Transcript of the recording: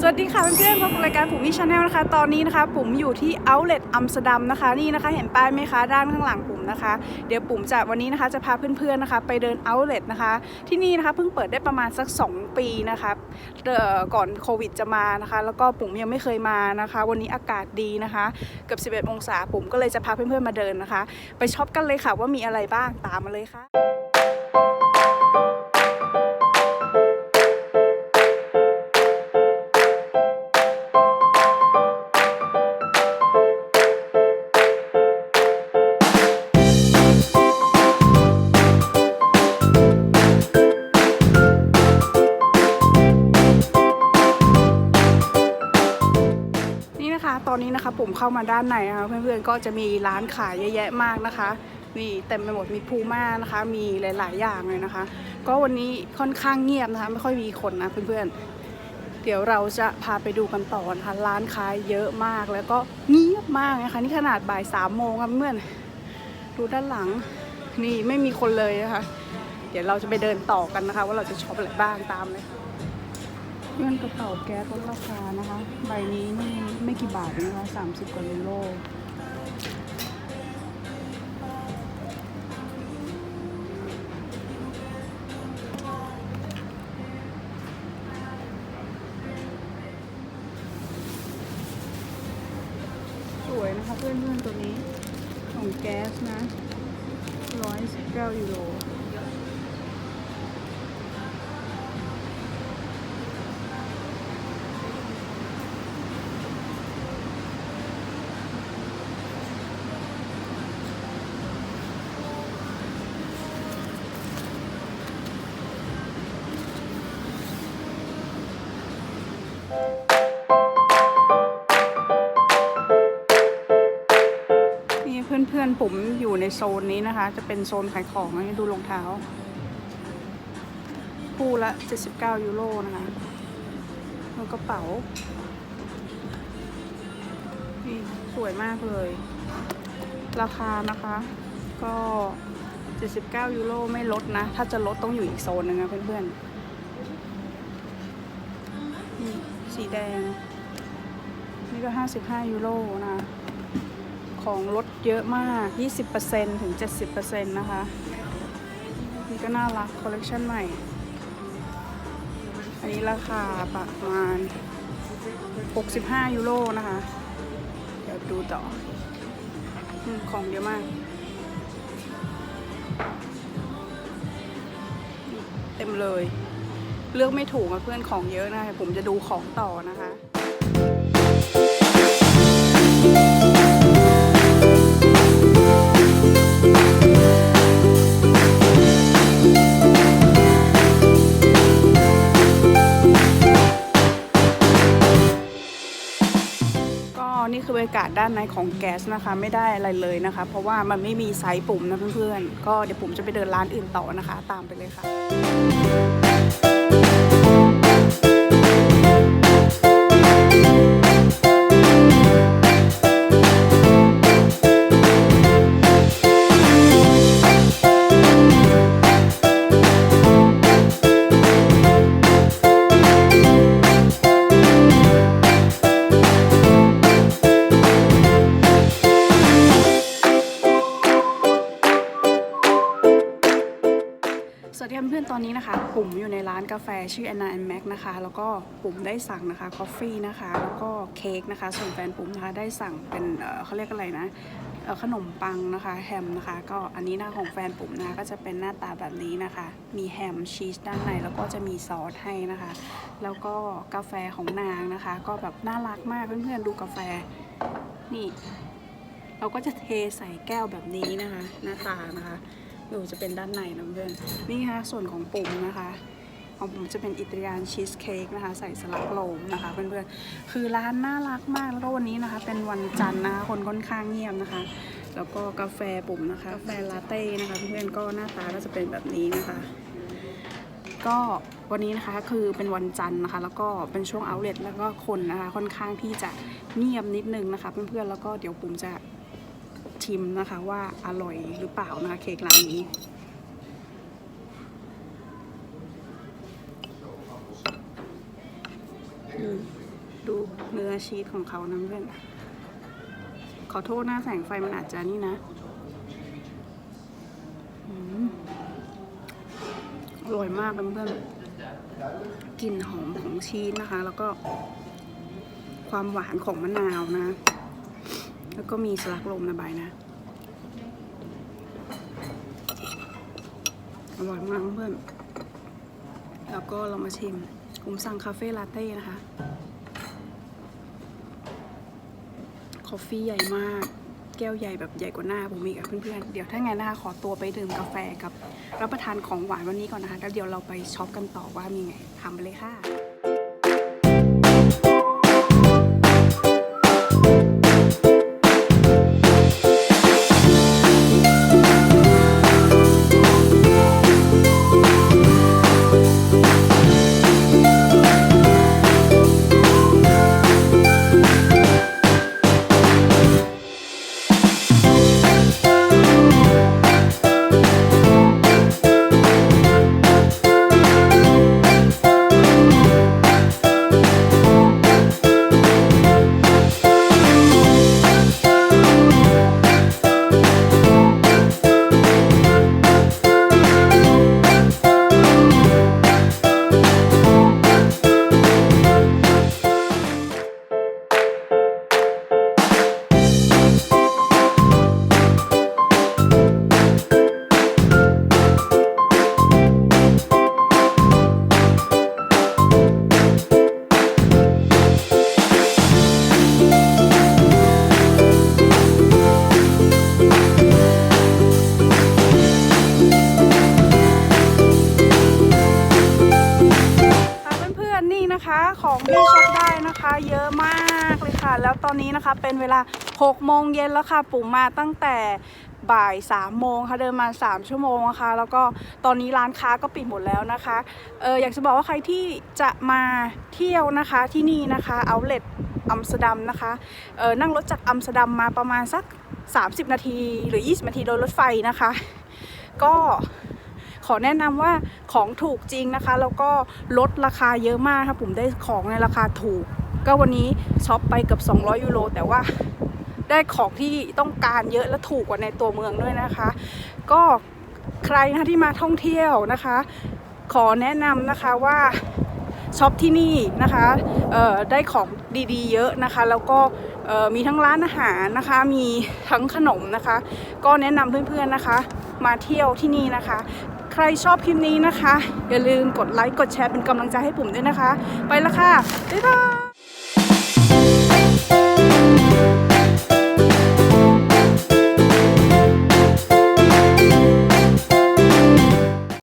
สวัสดีค่ะเพื่อนๆพบกับรายการปุ๋มมี่ชาแนลนะคะ ตอนนี้นะคะปุ๋มอยู่ที่ Outlet อัมสเตอร์ดัมนะคะนี่นะคะเห็นป้ายไหมคะด้านข้างหลังปุ๋มนะคะ เดี๋ยวปุ๋มจะวันนี้นะคะจะพาเพื่อนๆนะคะ ไปเดิน Outlet นะคะ ที่นี่นะคะเพิ่งเปิดได้ประมาณสัก 2 ปีนะคะเอ่อก่อนโควิดจะมานะคะ แล้วก็ปุ๋มยังไม่เคยมานะคะ วันนี้อากาศดีนะคะเกือบ 11 องศาปุ๋มก็เลยจะพาเพื่อนๆมาเดินนะคะ ไปช็อปกันเลยค่ะว่ามีอะไรบ้างตามมาเลยค่ะ ตอนนี้นะคะปุ่มเข้ามาด้านในนะคะเพื่อนๆก็จะมีร้านขายเยอะแยะมากนะคะมีเต็มไปหมดมีพูม่านะคะ มีหลาย ๆ อย่างเลยนะคะ ก็วันนี้ค่อนข้างเงียบนะคะ ไม่ค่อยมีคนนะเพื่อนๆ เดี๋ยวเราจะพาไปดูกันต่อนะคะร้านขายเยอะมากแล้วก็เงียบมากนะคะนี่ขนาดบ่ายสามโมงค่ะเพื่อนๆดูด้านหลังนี่ไม่มีคนเลยนะคะ เดี๋ยวเราจะไปเดินต่อกันนะคะ ว่าเราจะช็อปอะไรบ้างตามเลยเงื่อนกระเป๋าแก๊สลดราคานะคะ ใบนี้นี่ ไม่กี่บาทนะคะสามสิบกว่ายูโรสวยนะคะเพื่อนๆตัวนี้ ของแก๊สนะร้อยสิบเก้ายูโร นี่เพื่อนๆผมอยู่ในโซนนี้นะคะ จะเป็นโซนขายของนะดูรองเท้า คู่ละ 79 ยูโรนะคะแล้วกระเป๋านี่สวยมากเลย ราคานะคะก็ 79 ยูโรไม่ลดนะ ถ้าจะลดต้องอยู่อีกโซนหนึงนะเพื่อนๆนี่ สีแดง นี่ก็ 55 ยูโรนะ ของลดเยอะมาก 20%ถึง 70%นะคะ นี่ก็น่ารัก คอลเลกชันใหม่ อันนี้ราคาประมาณ 65 ยูโรนะคะ เดี๋ยวดูต่อของเยอะมาก เต็มเลย เลือกไม่ถูกอะเพื่อนของเยอะนะคะผมจะดูของต่อนะคะก็นี่คือบรรยากาศด้านในของแก๊สนะคะไม่ได้อะไรเลยนะคะ เพราะว่ามันไม่มีไซส์ปุ่มนะเพื่อนๆ ก็เดี๋ยวผมจะไปเดินร้านอื่นต่อนะคะ ตามไปเลยค่ะ วัสดีเพื่อนตอนนี้นะคะ ปุ่มอยู่ในร้านกาแฟชื่อ Anna and Mac นะคะ แล้วก็ปุ่มได้สั่งนะคะคอฟฟี่นะคะ แล้วก็เค้กนะคะ ส่วนแฟนปุ่มนะคะได้สั่งเป็นเขาเรียกอะไรนะขนมปังนะคะแฮมนะคะ ก็อันนี้หน้าของแฟนปุ่มนะคะก็จะเป็นหน้าตาแบบนี้นะคะ มีแฮมชีสด้านในแล้วก็จะมีซอสให้นะคะ แล้วก็กาแฟของนางนะคะ ก็แบบน่ารักมากเพื่อนๆดูกาแฟนี่ เราก็จะเทใส่แก้วแบบนี้นะคะ หน้าตานะคะ ดูจะเป็นด้านในนะเพื่อนนี่ค่ะส่วนของปุ่มนะคะของผมจะเป็นอิตาเลียนชีสเค้กนะคะ ใส่สลักโลมนะคะเพื่อนๆคือร้านน่ารักมากแล้วก็วันนี้นะคะ เป็นวันจันทร์นะคะคนค่อนข้างเงียบนะคะ แล้วก็กาแฟปุ่มนะคะ กาแฟลาเต้นะคะเพื่อนๆก็หน้าตาก็จะเป็นแบบนี้นะคะ ก็วันนี้นะคะคือเป็นวันจันทร์นะคะ แล้วก็เป็นช่วงเอาเล t แล้วก็คนนะคะ ค่อนข้างที่จะเงียบนิดนึงนะคะ เพื่อนๆแล้วก็เดี๋ยวปุ่มจะ ชิมนะคะว่าอร่อยหรือเปล่านะคะเค้กร้านนี้ดูเนื้อชีสของเขานะเพื่อนขอโทษนะแสงไฟมันอาจจะนี่นะอร่อยมากเพื่อนกลิ่นหอมของชีสนะคะ แล้วก็ความหวานของมะนาวนะ แล้วก็มีสลักลมนะใบนะอร่อยมากเพื่อนแล้วก็เรามาชิมผมสั่งคาเฟ่ลาเต้นะคะคอฟฟี่ใหญ่มาก แก้วใหญ่แบบใหญ่กว่าหน้าผมอีกอะเพื่อนๆ เดี๋ยวถ้าไงนะคะขอตัวไปดื่มกาแฟกับรับประทานของหวานวันนี้ก่อนนะคะ แล้วเดี๋ยวเราไปช็อปกันต่อว่ามีไงทำไปเลยค่ะค่ะ ที่ช็อปได้นะคะ เยอะมากเลยค่ะ แล้วตอนนี้นะคะเป็นเวลา 6 โมงเย็นแล้วค่ะ ปุ๋มมาตั้งแต่บ่าย3โมงค่ะเดินมา 3 ชั่วโมงนะคะ แล้วก็ตอนนี้ร้านค้าก็ปิดหมดแล้วนะคะเอออยากจะบอกว่าใครที่จะมาเที่ยวนะคะที่นี่นะคะเอาเลตอัมสเตอร์ดัมนะคะเออนั่งรถจากอัมสเตอร์ดัมมาประมาณสัก 30 นาทีหรือ 20 นาทีโดยรถไฟนะคะ ก็ ขอแนะนำว่าของถูกจริงนะคะ แล้วก็ลดราคาเยอะมากค่ะผมได้ของในราคาถูก ก็วันนี้ช็อปไปเกือบ200 ยูโร แต่ว่าได้ของที่ต้องการเยอะและถูกกว่าในตัวเมืองด้วยนะคะ ก็ใครนะที่มาท่องเที่ยวนะคะ ขอแนะนำนะคะว่าช็อปที่นี่นะคะได้ของดีๆ เยอะนะคะ แล้วก็มีทั้งร้านอาหารนะคะ มีทั้งขนมนะคะ ก็แนะนำเพื่อนๆนะคะ มาเที่ยวที่นี่นะคะ รชอบคลิปนี้นะคะ อย่าลืมกดไลค์กดแชร์เป็นกำลังใจให้ปุ่มด้วยนะคะ ไปละค่ะ บ๊ายบาย